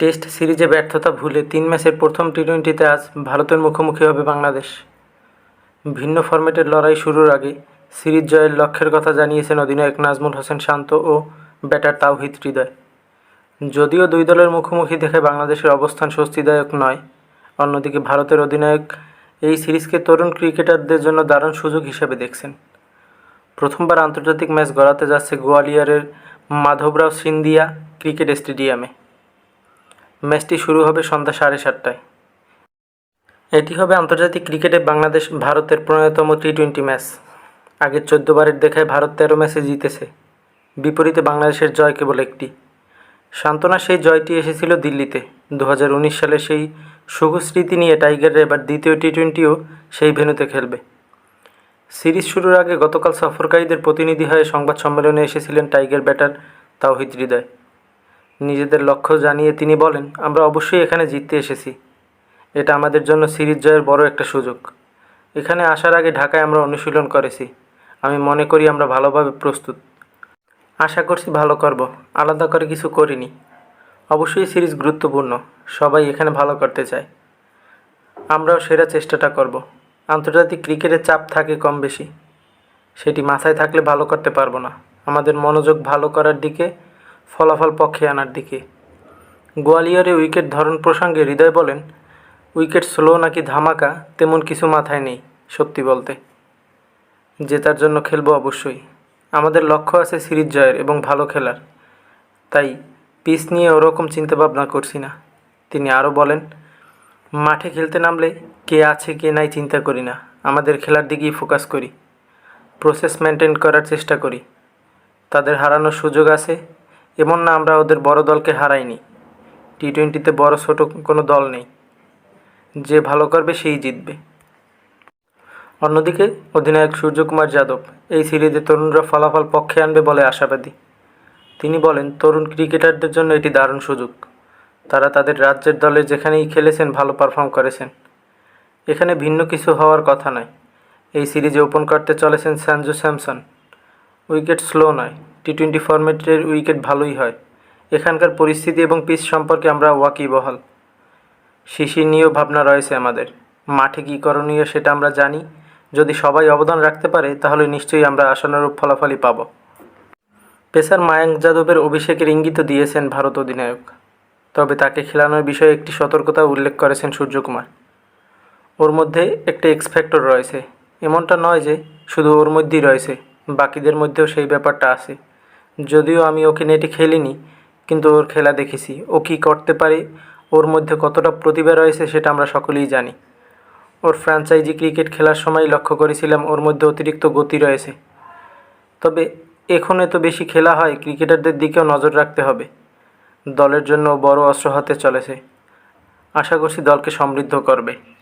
Test সিরিজে ব্যর্থতা ভুলে তিন ম্যাচের প্রথম টি টোয়েন্টিতে আজ ভারতের মুখোমুখি হবে বাংলাদেশ। ভিন্ন ফরম্যাটের লড়াই শুরুর আগে সিরিজ জয়ের লক্ষ্যের কথা জানিয়েছেন অধিনায়ক নাজমুল হোসেন শান্ত ও ব্যাটার তাওহিদ হৃদয়। যদিও দুই দলের মুখোমুখি দেখে বাংলাদেশের অবস্থান স্বস্তিদায়ক নয়, অন্যদিকে ভারতের অধিনায়ক এই সিরিজকে তরুণ ক্রিকেটারদের জন্য দারুণ সুযোগ হিসেবে দেখছেন। প্রথমবার আন্তর্জাতিক ম্যাচ গড়াতে যাচ্ছে গোয়ালিয়রের মাধবরাও সিন্ধিয়া ক্রিকেট স্টেডিয়ামে। ম্যাচটি শুরু হবে সন্ধ্যা সাড়ে সাতটায়। এটি হবে আন্তর্জাতিক ক্রিকেটে বাংলাদেশ ভারতের প্রণয়তম টি টোয়েন্টি ম্যাচ। আগের চোদ্দ বারের দেখায় ভারত তেরো ম্যাচে জিতেছে। বিপরীতে বাংলাদেশের জয় কেবল একটি। সান্ত্বনা সেই জয়টি এসেছিল দিল্লিতে। দু হাজার উনিশ সালে সেই শুভ স্মৃতি নিয়ে টাইগাররা এবার দ্বিতীয় টি টোয়েন্টিও সেই ভেন্যুতে খেলবে। সিরিজ শুরুর আগে গতকাল সফরকারীদের প্রতিনিধি হয়ে সংবাদ সম্মেলনে এসেছিলেন টাইগার ব্যাটার তাওহিদ হৃদয়। নিজেদের লক্ষ্য জানিয়ে তিনি বলেন, আমরা অবশ্যই এখানে জিততে এসেছি। এটা আমাদের জন্য সিরিজ জয়ের বড় একটা সুযোগ। এখানে আসার আগে ঢাকায় আমরা অনুশীলন করেছি। আমি মনে করি আমরা ভালোভাবে প্রস্তুত। আশা করছি ভালো করব। আলাদা করে কিছু করিনি। অবশ্যই সিরিজ গুরুত্বপূর্ণ। সবাই এখানে ভালো করতে চায়। আমরাও সেরা চেষ্টাটা করব। আন্তর্জাতিক ক্রিকেটের চাপ থাকে কম বেশি। সেটি মাথায় থাকলে ভালো করতে পারব না। আমাদের মনোযোগ ভালো করার দিকে ফলাফল পক্ষে আনার দিকে। গোয়ালিয়রে উইকেট ধরন প্রসঙ্গে হৃদয় বলেন, উইকেট স্লো নাকি ধামাকা, তেমন কিছু মাথায় নেই, সত্যি বলতে। জেতার জন্য খেলব অবশ্যই। আমাদের লক্ষ্য আছে সিরিজ জয়ের এবং ভালো খেলার। তাই পিচ নিয়ে ওরকম চিন্তাভাবনা করছি না। তিনি আরও বলেন, মাঠে খেলতে নামলে কে আছে কে নাই চিন্তা করি না, আমাদের খেলার দিকেই ফোকাস করি। প্রসেস মেনটেন করার চেষ্টা করি। তাদের হারানোর সুযোগ আছে এমন না আমরা ওদের বড় দলকে হারাইনি। টি টোয়েন্টিতে বড় ছোট কোনো দল নেই। যে ভালো করবে সেই জিতবে। অন্যদিকে অধিনায়ক সূর্যকুমার যাদব এই সিরিজে তরুণরা ফলাফল পক্ষে আনবে বলে আশাবাদী। তিনি বলেন, তরুণ ক্রিকেটারদের জন্য এটি দারুণ সুযোগ। তারা তাদের রাজ্যের দলে যেখানেই খেলেছেন ভালো পারফর্ম করেছেন। এখানে ভিন্ন কিছু হওয়ার কথা নয়। এই সিরিজে ওপেন করতে চলেছেন স্যানজু স্যামসন। উইকেট স্লো নয়। টি টোয়েন্টি ফরম্যাটের উইকেট ভালোই হয়। এখানকার পরিস্থিতি এবং পিচ সম্পর্কে আমরা ওয়াকিবহাল। শিশির নিয়েও ভাবনা রয়েছে আমাদের। মাঠে কী করণীয় সেটা আমরা জানি। যদি সবাই অবদান রাখতে পারে, তাহলে নিশ্চয়ই আমরা আশানুরূপ ফলাফলই পাব। পেসার মায়াঙ্ক যাদবের অভিষেকের ইঙ্গিত দিয়েছেন ভারত অধিনায়ক। তবে তাকে খেলানোর বিষয়ে একটি সতর্কতা উল্লেখ করেছেন সূর্যকুমার। ওর মধ্যে একটা এক্স ফ্যাক্টর রয়েছে। এমনটা নয় যে শুধু ওর মধ্যেই রয়েছে, বাকিদের মধ্যেও সেই ব্যাপারটা আছে। যদিও আমি ওকে নেটে খেলিনি, কিন্তু ওর খেলা দেখেছি। ও কী করতে পারে? ওর মধ্যে কতটা প্রতিভা রয়েছে সেটা আমরা সকলেই জানি। ওর ফ্র্যাঞ্চাইজি ক্রিকেট খেলার সময় লক্ষ্য করেছিলাম, ওর মধ্যে অতিরিক্ত গতি রয়েছে। তবে এখন এত বেশি খেলা হয়, ক্রিকেটারদের দিকেও নজর রাখতে হবে। দলের জন্য বড় অস্ত্র হতে চলেছে। আশা করছি দলকে সমৃদ্ধ করবে।